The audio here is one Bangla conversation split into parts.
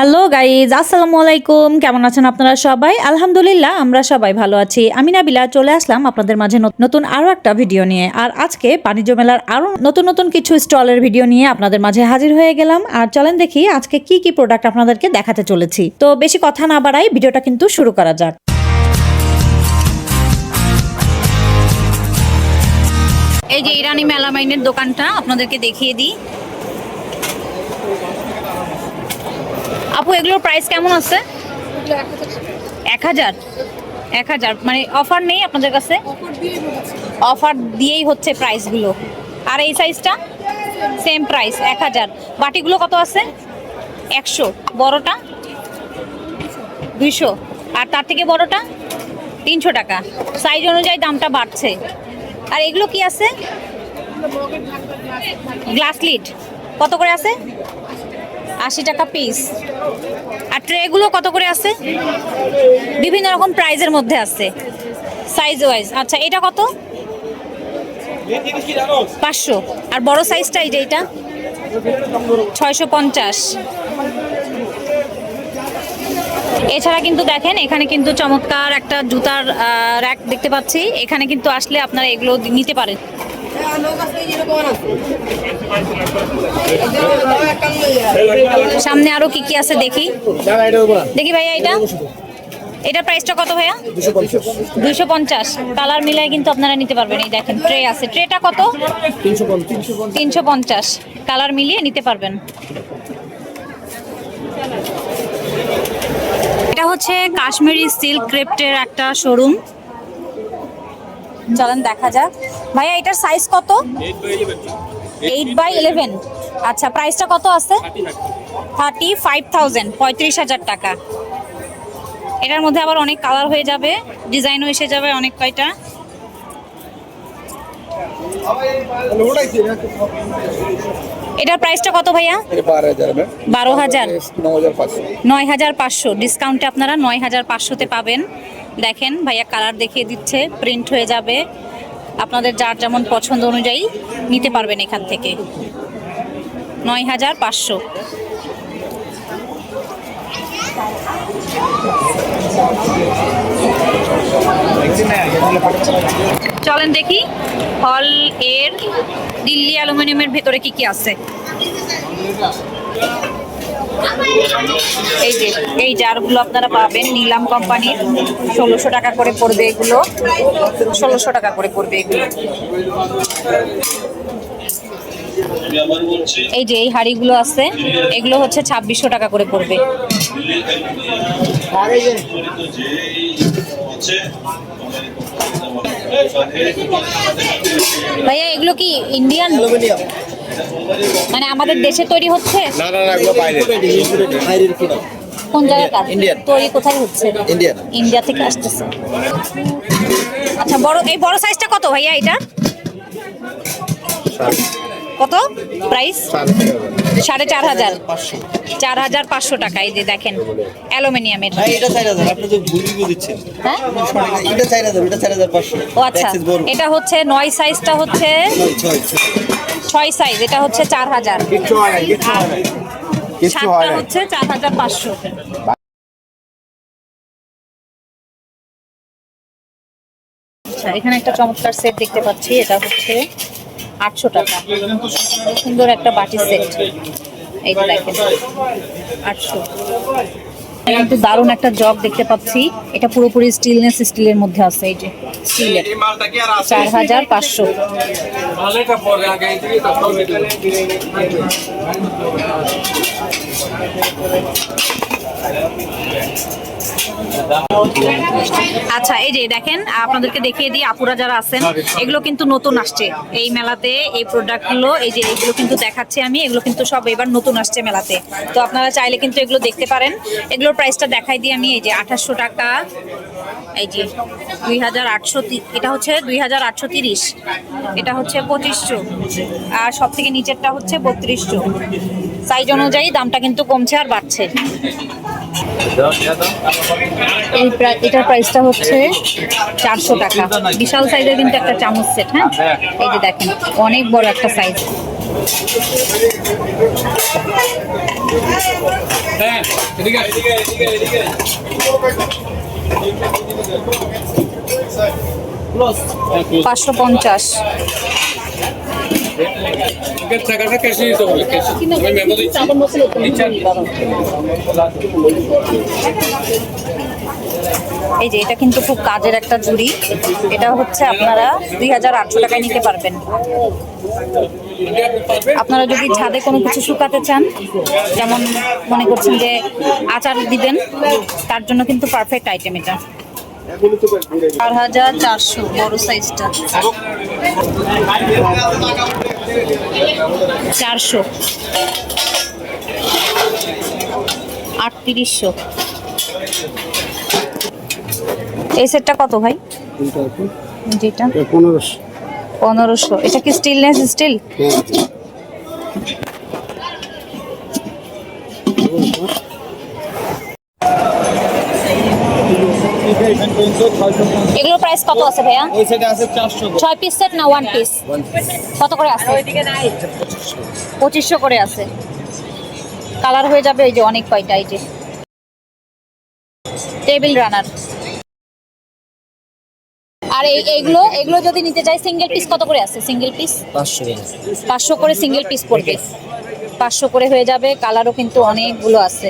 হ্যালো গাইজ আসসালামু আলাইকুম কেমন আছেন আপনারা সবাই? আলহামদুলিল্লাহ, আমরা সবাই ভালো আছি। আমি নাবিলা, চলে আসলাম আপনাদের মাঝে নত- নতুন আরও একটা ভিডিও নিয়ে। আর আজকে বাণিজ্য মেলার আরও নতুন নতুন কিছু স্টলের ভিডিও নিয়ে আপনাদের মাঝে হাজির হয়ে গেলাম। আর চলেন দেখি আজকে কি কি প্রোডাক্ট আপনাদেরকে দেখাতে চলেছি। তো বেশি কথা না বাড়াই, ভিডিওটা কিন্তু শুরু করা যাক। এই যে ইরানি মেলামাইনের দোকানটা, আপনাদেরকে দেখিয়ে দিই। এগুলোর প্রাইস কেমন আছে? এক হাজার এক হাজার? মানে অফার নেই আপনাদের কাছে? অফার দিয়েই হচ্ছে। প্রাইসগুলো আর এই সাইজটা সেম প্রাইস এক হাজার। বাটিগুলো কত আছে? একশো। বড়টা? দুইশো। আর তার থেকে বড়টা? তিনশো টাকা। সাইজ অনুযায়ী দামটা বাড়ছে। আর এগুলো কি আছে? গ্লাস লিড কত করে আছে? আশি টাকা পিস আর ট্রেগুলো কত করে আছে? বিভিন্ন রকম প্রাইজের মধ্যে আছে। সাইজ ওয়াইজ আচ্ছা এটা কত? পাঁচশো। আর বড় সাইজটা এই যে এটা? ছয়শো পঞ্চাশ। এছাড়া কিন্তু দেখেন, এখানে কিন্তু চমৎকার একটা জুতার র্যাক দেখতে পাচ্ছি। এখানে কিন্তু আসলে আপনারা এগুলো নিতে পারেন। সামনে আরও কি কি আছে দেখি। দেখি ভাইয়া এটা। এটা প্রাইসটা কত ভাইয়া? দুইশো পঞ্চাশ। কালার মিলায় কিন্তু আপনারা নিতে পারবেন এই দেখেন ট্রে আছে। ট্রেটা কত? তিনশো পঞ্চাশ। কালার মিলিয়ে নিতে পারবেন। এটা হচ্ছে কাশ্মীরি সিল্ক ক্রেপ্টের একটা শোরুম চলেন দেখা যাক। ভাইয়া এটার সাইজ কত? এইট বাই ইলেভেন আচ্ছা প্রাইসটা কত আছে? থার্টি ফাইভ থাউজেন্ড পঁয়ত্রিশ হাজার টাকা। এটার মধ্যে আবার অনেক কালার হয়ে যাবে ডিজাইনও এসে যাবে অনেক কয়টা। এটার প্রাইসটা কত ভাইয়া? বারো হাজার নয় হাজার পাঁচশো। ডিসকাউন্টে আপনারা নয় হাজার পাঁচশোতে পাবেন। দেখেন, ভাইয়া কালার দেখিয়ে দিচ্ছে প্রিন্ট হয়ে যাবে। আপনাদের যার যেমন পছন্দ অনুযায়ী নিতে পারবেন এখান থেকে। নয় হাজার পাঁচশো। চলেন দেখি, হল এর দিল্লি অ্যালুমিনিয়ামের ভেতরে কি কি আছে। এই যে, এই জারগুলো আপনারা পাবেন, নিলাম কোম্পানির ষোলোশো টাকা করে পড়বে এগুলো। ষোলোশো টাকা করে পড়বে এগুলো। এই যে, এই হাড়িগুলো আছে, এগুলো হচ্ছে ছাব্বিশশো টাকা করে পড়বে। ভাইয়া, এগুলো কি ইন্ডিয়ান মানে আমাদের দেশে তৈরি হচ্ছে? না না না এগুলো বাইরে কোন? জায়গাকার Indian. তৈরি কোথায় হচ্ছে? ইন্ডিয়ান। ইন্ডিয়া থেকে আসতেছে। আচ্ছা বড় এই বড় সাইজটা কত ভাইয়া এটা? কত? প্রাইস সাড়ে চার হাজার। চার হাজার পাঁচশো টাকা এই যে দেখেন অ্যালুমিনিয়ামের। হ্যাঁ? ও আচ্ছা এটা হচ্ছে নয় সাইজটা হচ্ছে ছয় সাইজ এটা হচ্ছে চার হাজার। হচ্ছে চার হাজার পাঁচশো। আচ্ছা এখানে একটা চমৎকার সেট দেখতে পাচ্ছি এটা হচ্ছে আটশো টাকা। সুন্দর একটা বাটি সেট এই দেখেন আটশো। কিন্তু দারুণ একটা জগ দেখতে পাচ্ছি। এটা পুরোপুরি স্টিলনেস স্টিলের মধ্যে আছে এই যে স্টিলের। চার হাজার পাঁচশো। আচ্ছা এই যে দেখেন, আপনাদেরকে দেখিয়ে দিই, আপুরা যারা আছেন, এগুলো কিন্তু নতুন আসছে। এই মেলাতে এই প্রোডাক্টগুলো এই যে এগুলো কিন্তু দেখাচ্ছি আমি, এগুলো কিন্তু সব এবার নতুন আসছে মেলাতে। তো আপনারা চাইলে কিন্তু এগুলো দেখতে পারেন। এগুলোর প্রাইসটা দেখাই দিই আমি, এই যে আঠাশশো টাকা, এই যে দুই হাজার আটশো এটা হচ্ছে দুই হাজার আটশো তিরিশ, এটা হচ্ছে পঁচিশশো, আর সব থেকে নিচেরটা হচ্ছে বত্রিশশো। সাইজ অনুযায়ী দামটা কিন্তু কমছে আর বাড়ছে। এই এটার প্রাইসটা হচ্ছে চারশো টাকা। বিশাল সাইজের কিন্তু একটা চামচ সেট হ্যাঁ? এই যে দেখেন, অনেক বড় একটা সাইজ পাঁচশো পঞ্চাশ। এই যে এটা কিন্তু খুব কাজের একটা জুড়ি এটা হচ্ছে আপনারা দুই হাজার আটশো টাকায় নিতে পারবেন। আপনারা যদি ছাদে কোনো কিছু শুকাতে চান যেমন মনে করছেন যে আচার দিবেন তার জন্য কিন্তু পারফেক্ট আইটেম এটা। চার হাজার চারশো বড় সাইজটা চারশো। আটত্রিশশো। এই সেটটা কত ভাই? যেটা? পনেরোশো। পনেরোশো। এটা কি স্টিলনেস স্টিল এগুলোর প্রাইস কত আছে ভাইয়া? ওই সাইডে আছে চারশো ছয় পিস সেট না ওয়ান পিস কত করে আছে? পঁচিশশো করে আছে। কালার হয়ে যাবে এই যে অনেক কয়টা এই যে। টেবিল রানার আর এই এইগুলো এগুলো যদি নিতে চাই সিঙ্গেল পিস কত করে আছে? সিঙ্গেল পিস পাঁচশো পাঁচশো করে সিঙ্গেল পিস পড়বে। পাঁচশো করে হয়ে যাবে। কালারও কিন্তু অনেকগুলো আছে।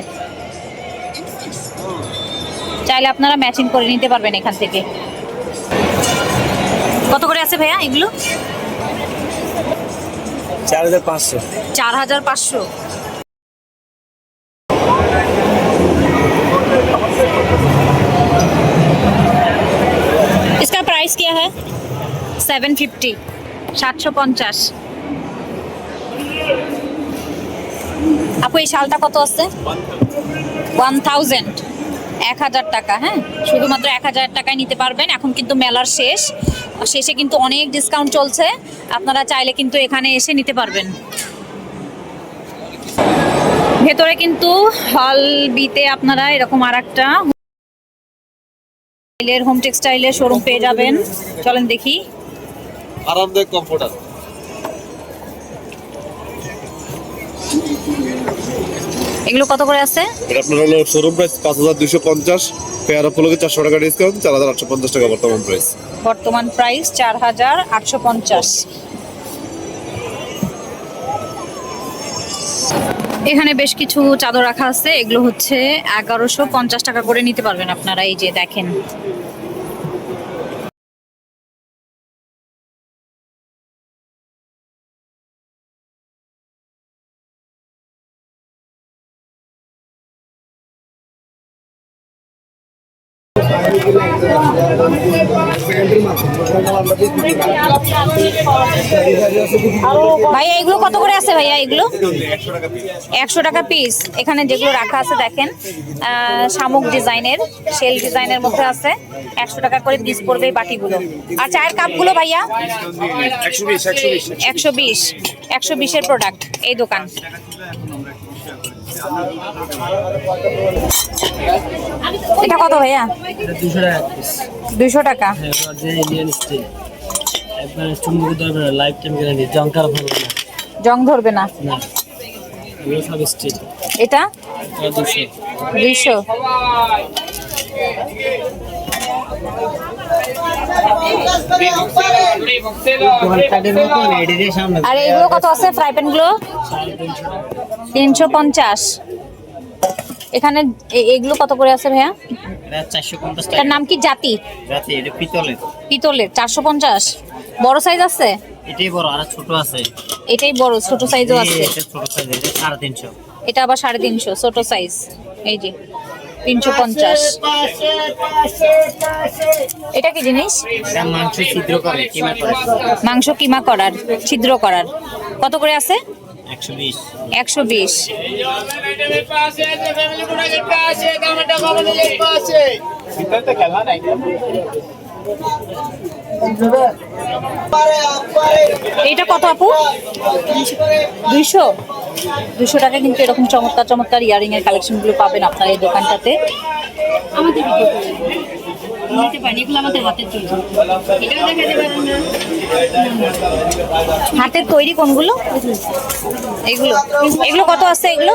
চাইলে আপনারা ম্যাচিং করে নিতে পারবেন এখান থেকে কত করে আছে ভাইয়া এগুলো চার হাজার পাঁচশো चार हजार पाँच सौ इसका प्राइस क्या है सेवन फिफ्टी সাতশো পঞ্চাশ আপু এই শালটা কত আছে ওয়ান থাউজেন্ড এক হাজার টাকা হ্যাঁ? শুধুমাত্র এক হাজার টাকায় নিতে পারবেন। এখন কিন্তু মেলার শেষ। শেষে কিন্তু অনেক ডিসকাউন্ট চলছে। আপনারা চাইলে কিন্তু এখানে এসে নিতে পারবেন। ভেতরে কিন্তু হল বিতে আপনারা এরকম আর একটা হোম টেক্সটাইলের শোরুম পেয়ে যাবেন। চলেন দেখি। আরামদায়ক কমফোর্টার এগুলো কত করে আছে? এটা আপনার হলো শোরুম প্রাইস পাঁচ হাজার দুশো পঞ্চাশ পেয়ার উপলক্ষে চারশো টাকা ডিসকাউন্ট চার হাজার আটশো পঞ্চাশ টাকা বর্তমান প্রাইস বর্তমান প্রাইস চার হাজার আটশো পঞ্চাশ। এখানে বেশ কিছু চাদর রাখা আছে এগুলো হচ্ছে এগারোশো পঞ্চাশ টাকা করে নিতে পারবেন আপনারা এই যে দেখেন। ভাইয়া এগুলো কত করে আছে ভাইয়া এগুলো? একশো টাকা পিস এখানে যেগুলো রাখা আছে দেখেন শামুক ডিজাইনের শেল ডিজাইনের মধ্যে আছে। একশো টাকা করে পিস পড়বে এই বাটিগুলো। আর চায়ের কাপগুলো ভাইয়া? একশো বিশ একশো বিশ। একশো বিশের প্রোডাক্ট এই দোকান। এটা কত ভাইয়া? দুশো টাকা পিস দুইশো টাকা। এটা যে ইন্ডিয়ান স্টিল একবার চুম্বক ধরবে না লাইফ টাইম গ্যারান্টি জঙ্কার ধরবে না জং ধরবে না না এগুলো সব স্টিল এটা এটা দুশো দুইশো আর এগুলো কত আছে? ফ্রাই প্যানগুলো? তিনশো পঞ্চাশ। এখানে এগুলো কত করে আছে ভাইয়া? এটা এটার নাম কি? জাতি। পিতলের পিতলের চারশো পঞ্চাশ। বড় সাইজ আছে? এটাই বড় আর ছোট আছে। এটাই বড় ছোট সাইজও আছে এটা ছোট সাইজ এটা সাড়ে তিনশো। এটা আবার সাড়ে তিনশো ছোট সাইজ এই যে। তিনশো পঞ্চাশ। এটা কি জিনিস? মাংস কিমা করে। মাংস কিমা করার ছিদ্র করার। কত করে আছে? একশো বিশ। এইটা কত আপু? দুইশো। দুইশো টাকা কিন্তু এরকম চমৎকার চমৎকার ইয়ারিং এর কালেকশনগুলো পাবেন আপনার এই দোকানটাতে। আমাদের নিতে পারেন এগুলো আমাদের হাতের তৈরি। এটাও দেখাতে পারেন না হাতের তৈরি কোনগুলো? এগুলো। এগুলো কত আছে এগুলো?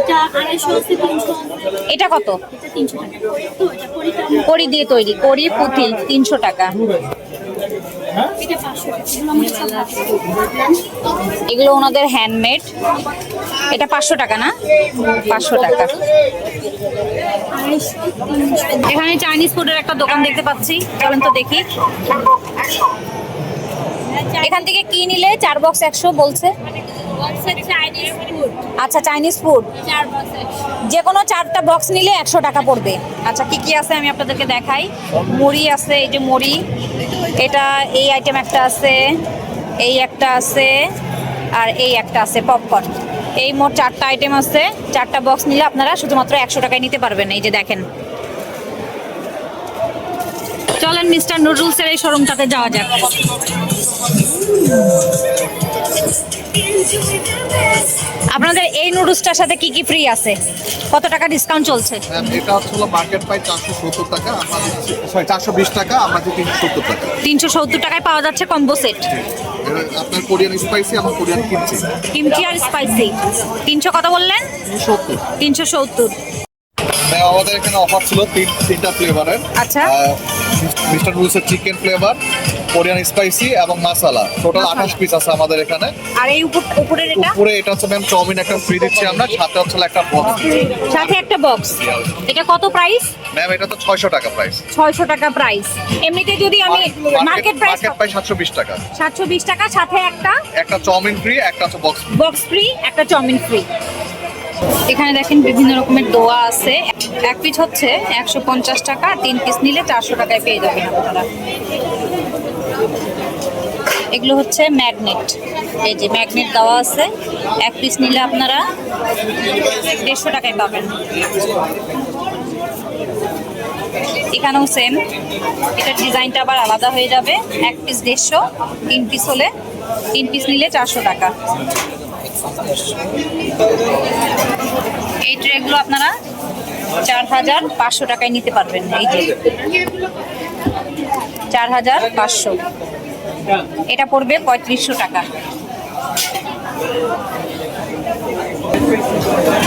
এটা এটা কত? এটা এটা কড়ি দিয়ে তৈরি কড়ি পুঁথি তিনশো এটা টাকা। এগুলো ওনাদের হ্যান্ডমেড এটা পাঁচশো টাকা না? পাঁচশো টাকা। এখানে চাইনিজ ফুডের একটা দোকান দেখতে পাচ্ছি। চলেন তো দেখি। এখান থেকে কি নিলে? চার বক্স একশো বলছে। আচ্ছা চাইনিজ ফুড যে কোনো চারটা বক্স নিলে একশো টাকা পড়বে। আচ্ছা কি কি আছে আমি আপনাদেরকে দেখাই? মুড়ি আছে এই যে মুড়ি। এটা এই আইটেম একটা আছে এই একটা আছে আর এই একটা আছে পপকর্ন এই মোট চারটা আইটেম আছে। চারটা বক্স নিলে আপনারা শুধুমাত্র একশো টাকায় নিতে পারবেন এই যে দেখেন। চলেন মিস্টার নুডলসের এই শোরুমটাতে যাওয়া যাক। আপনাদের এই নুডলসটার সাথে কি কি ফ্রি আছে? কত টাকা ডিসকাউন্ট চলছে? এটা হলো মার্কেট প্রাইস চারশো সত্তর টাকা আমরা দিচ্ছি সরি চারশো বিশ টাকা আমরা দিচ্ছি তিনশো সত্তর টাকা। তিনশো সত্তর টাকায় পাওয়া যাচ্ছে কম্বো সেট আপনার কোরিয়ান স্পাইসি এবং কোরিয়ান কিনছি কিমচি আর স্পাইসি তিনশো কত বললেন? সত্তর। তিনশো সত্তর। ম্যাম, আমাদের এখানে অফার ছিল তিন তিনটা ফ্লেভারের আচ্ছা। মিস্টার রুলসের চিকেন ফ্লেভার কোরিয়ান স্পাইসি এবং মাসালা। টোটাল। আঠাশ পিস আছে আমাদের এখানে। আর এই উপর এটা? উপরে এটা হচ্ছে ম্যাম চাউমিন একটা ফ্রি দিচ্ছি আমরা সাথে হচ্ছে একটা বক্স সাথে একটা বক্স এটা কত প্রাইস ম্যাম এটা তো ছয়শো টাকা প্রাইস ছয়শো টাকা প্রাইস এমনিতে যদি আমি মার্কেট প্রাইস মার্কেট প্রাইস সাতশো বিশ টাকা। সাতশো বিশ টাকা সাথে একটা একটা চাউমিন ফ্রি একটা হচ্ছে বক্স বক্স ফ্রি একটা চাউমিন ফ্রি এখানে দেখেন বিভিন্ন রকমের দোয়া আছে। এক পিস হচ্ছে একশো পঞ্চাশ টাকা, তিন পিস নিলে চারশো টাকায় পেয়ে যাবেন আপনারা। এগুলো হচ্ছে ম্যাগনেট এই যে ম্যাগনেট দেওয়া আছে, এক পিস নিলে আপনারা দেড়শো টাকায় পাবেন। এখানেও সেম এটার ডিজাইনটা আবার আলাদা হয়ে যাবে। এক পিস দেড়শো, তিন পিস হলে তিন পিস নিলে চারশো টাকা। এই ট্রেগুলো আপনারা চার হাজার পাঁচশো টাকায় নিতে পারবেন। এই যে চার হাজার পাঁচশো। এটা পড়বে পঁয়ত্রিশশো টাকা।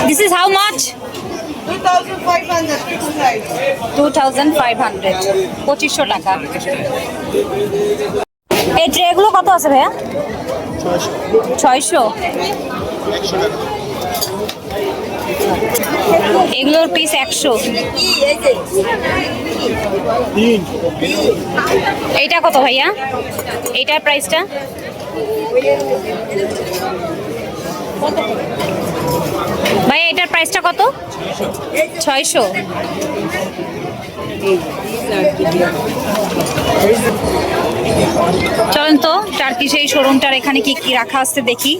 This is how much two thousand five hundred পঁচিশশো টাকা। এই ট্রেগুলো কত আছে ভাইয়া? ছয়শো। এগুলোর পিস একশো। এইটা কত ভাইয়া? এইটার প্রাইসটা ভাইয়া এটার প্রাইসটা কত? ছয়শো। চলেন তো টার্কিশ এই শোরুমটার এখানে কি কি রাখা আছে দেখি।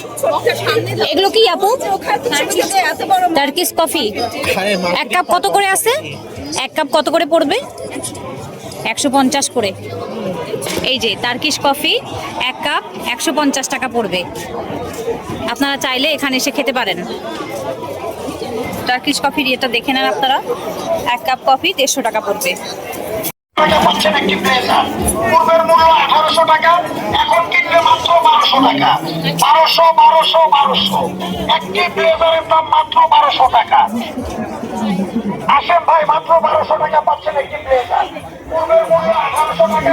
এগুলো কি আপু? টার্কিশ কফি এক কাপ কত করে আছে? এক কাপ কত করে পড়বে? একশো পঞ্চাশ করে। এই যে টার্কিশ কফি এক কাপ একশো পঞ্চাশ টাকা পড়বে। আপনারা চাইলে এখানে এসে খেতে পারেন। টার্কিশ কফির ইয়েটা দেখে নেন আপনারা। এক কাপ কফি দেড়শো টাকা পড়বে। টাকা পাচ্ছেন একটি ব্লেজার পূর্বের মূল্য আঠারোশো টাকা, এখন কিনলে মাত্র বারোশো টাকা। বারোশো বারোশো বারোশো। একটি ব্লেজারের দাম মাত্র বারোশো টাকা। আসেন ভাই, মাত্র বারোশো টাকা পাচ্ছেন একটি ব্লেজার। পূর্বের মূল্য আঠারোশো টাকা,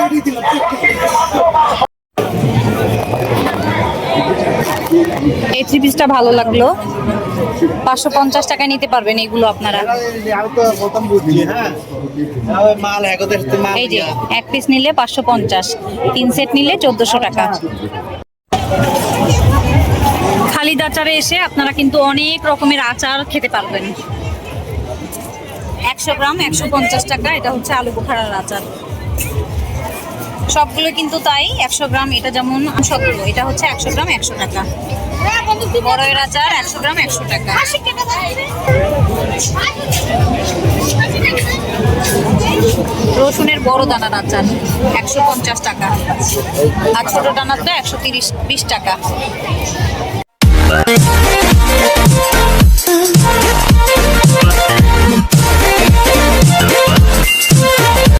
এখন কিনলে মাত্র বারোশো এই থ্রি পিসটা ভালো লাগল। পাঁচশো পঞ্চাশ টাকায় নিতে পারবেন এগুলো আপনারা। এই যে, এক পিস নিলে পাঁচশো পঞ্চাশ। তিন সেট নিলে চোদ্দশো টাকা। খালিদ আচারে এসে আপনারা কিন্তু অনেক রকমের আচার খেতে পারবেন। একশো গ্রাম একশো পঞ্চাশ টাকা, এটা হচ্ছে আলু বোখারার আচার। সবগুলো কিন্তু তাই একশো গ্রাম, এটা যেমন সবগুলো এটা হচ্ছে একশো গ্রাম একশো টাকা। বড়ের আচার একশো গ্রাম একশো টাকা। রসুনের বড় দানার আচার একশো পঞ্চাশ টাকা। আর ছোট তো একশো তিরিশ, বিশ টাকা।